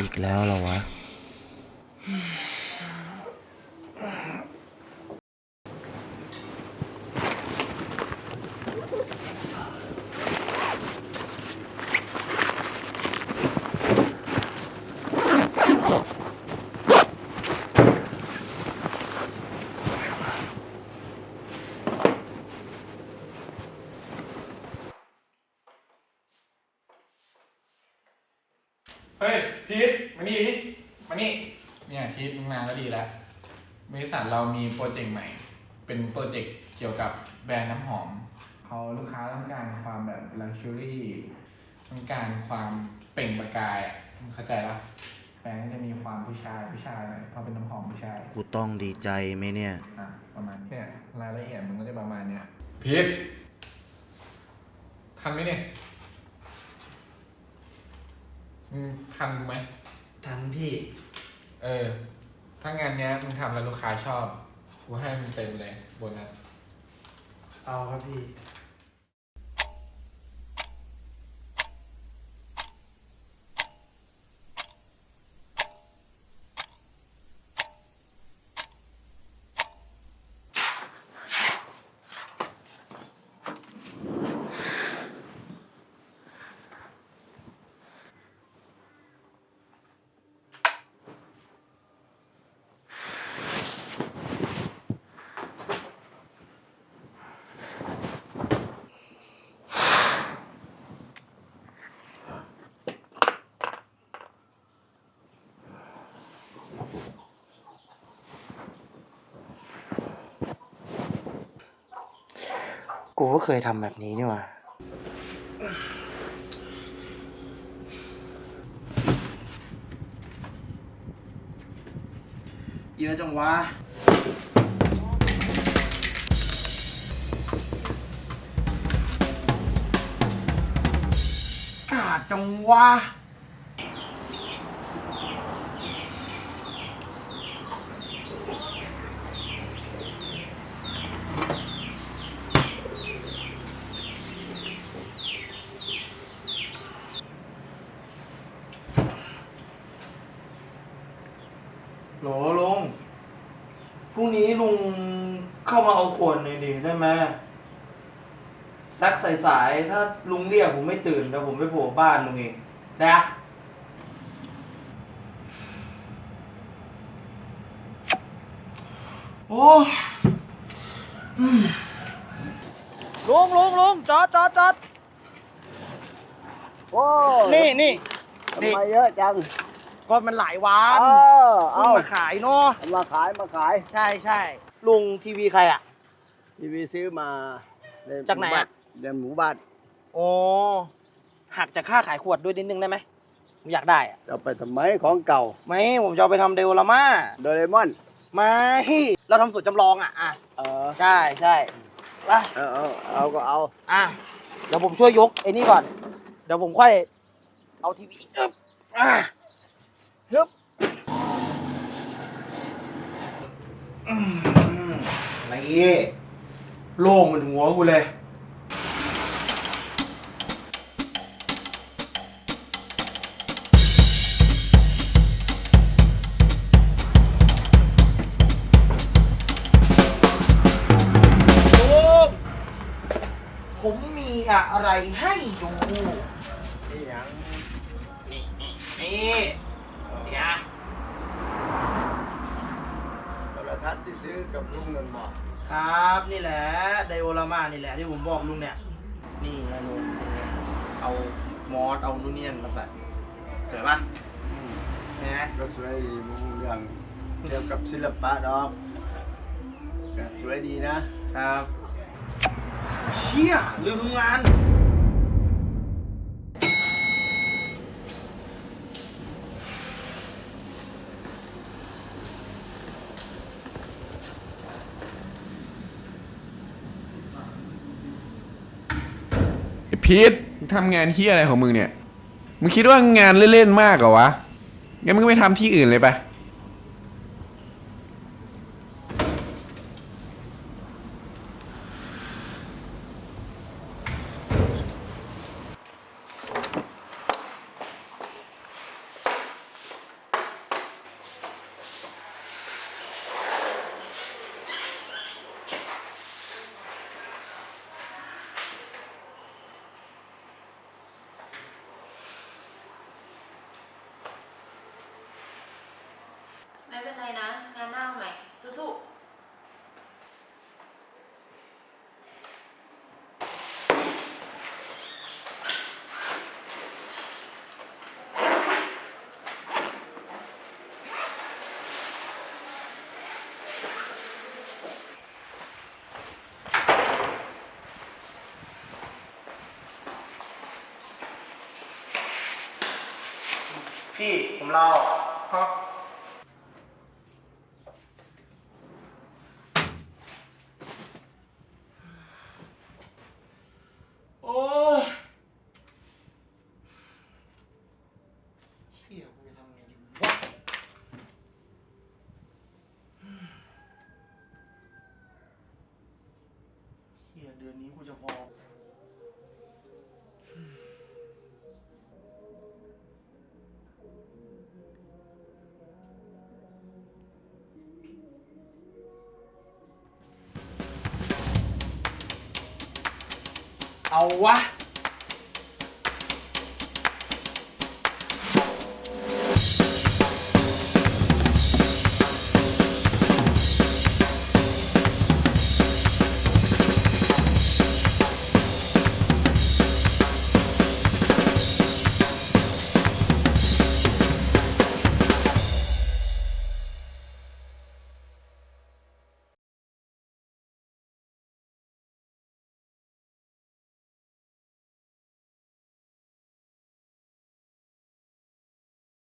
อีกแล้วเหรอวะ เฮ้ยพีทมานี่ดิมานี่เนี่ยพีทมึงมาก็ดีแล้วบริษัทเรามีโปรเจกต์ใหม่ เป็นโปรเจกต์เกี่ยวกับแบรนด์น้ำหอมเขาลูกค้าต้องการความแบบลักชัวรี่ต้องการความเปล่งประกายอะมึงเข้าใจปะแบรนด์ก็จะมีความผู้ชายผู้ชายหน่อยเพราะเป็นน้ำหอมผู้ชายกูต้องดีใจไหมเนี่ย อะประมาณเนี่ยรายละเอียดมันก็จะประมาณเนี้ยพีททันไหมเนี่ย มึงทันกูไหม ทันพี่ เออ ถ้างานเนี้ยมึงทำแล้วลูกค้าชอบ กูให้มึงเต็มเลยโบนัส เอาครับพี่ กูก็เคยทำแบบนี้นี่หว่าเยอะจังวะ กาดจังวะ โหลลุงพรุ่งนี้ลุงเข้ามาเอาขวดหน่อยดิได้ไหมสักสายๆถ้าลุงเรียกผมไม่ตื่นเดี๋ยวผมไปโผล่บ้านลุงเองได้อะโอ้อืมลุงลุงลุงจอดจอดจอดโอ้นี่นี่ ทำนี่ ไมเยอะจัง ก็มันหลายวันเออเพิ่เอางมาขายเนาะเอามาขายมาขายใช่ใช่ลุงทีวีใครอะ ทีวีซื้อมาในจากไหนอะในหมู่บ้านโอ้หักจากค่าขายขวดด้วยนิดนึงได้ไหมผมอยากได้อะจะเอาไปทำไมของเก่าไม่ผมจะเอาไปทำเดลลาม่าโดเรมอนไม่เราทำสูตรจำลองอะอะเออใช่ใช่ไป เออเอาเอาก็เอาอะเดี๋ยวผมช่วยยกไอ้นี่ก่อน เดี๋ยวผมค่อย เอาทีวีอึ๊บอะ ฮึบอืมนี่โล่งเหมือนหัวกูเลย ผมมีอะไรให้ดูนี่ยังนี่นี่ นี่นี่นะโทรทัศน์ที่ซื้อกับลุงเงินบอกครับ นี่แหละไดโอลามานี่แหละที่ผมบอกลุงเนี่ย นี่ไงลุงเอามอสเอานูเนียนมาใส่สวยปะนะก็สวยดีมึงเรื่องเกี่ยวกับศิลปะดอกก็สวยดีนะครับ เชี่ยลืมทำงาน พีทมึงทำงานเฮียอะไรของมึงเนี่ย มึงคิดว่างานเล่นๆมากเหรอวะ งั้นมึงก็ไปทำที่อื่นเลยไป เป็นไรนะ งานหน้าเอาใหม่สู้ๆพี่ผมเล่าครับ โอ้ยเฮียกูจะทำไงดีวะ เดือนนี้กูจะพอ เอาวะ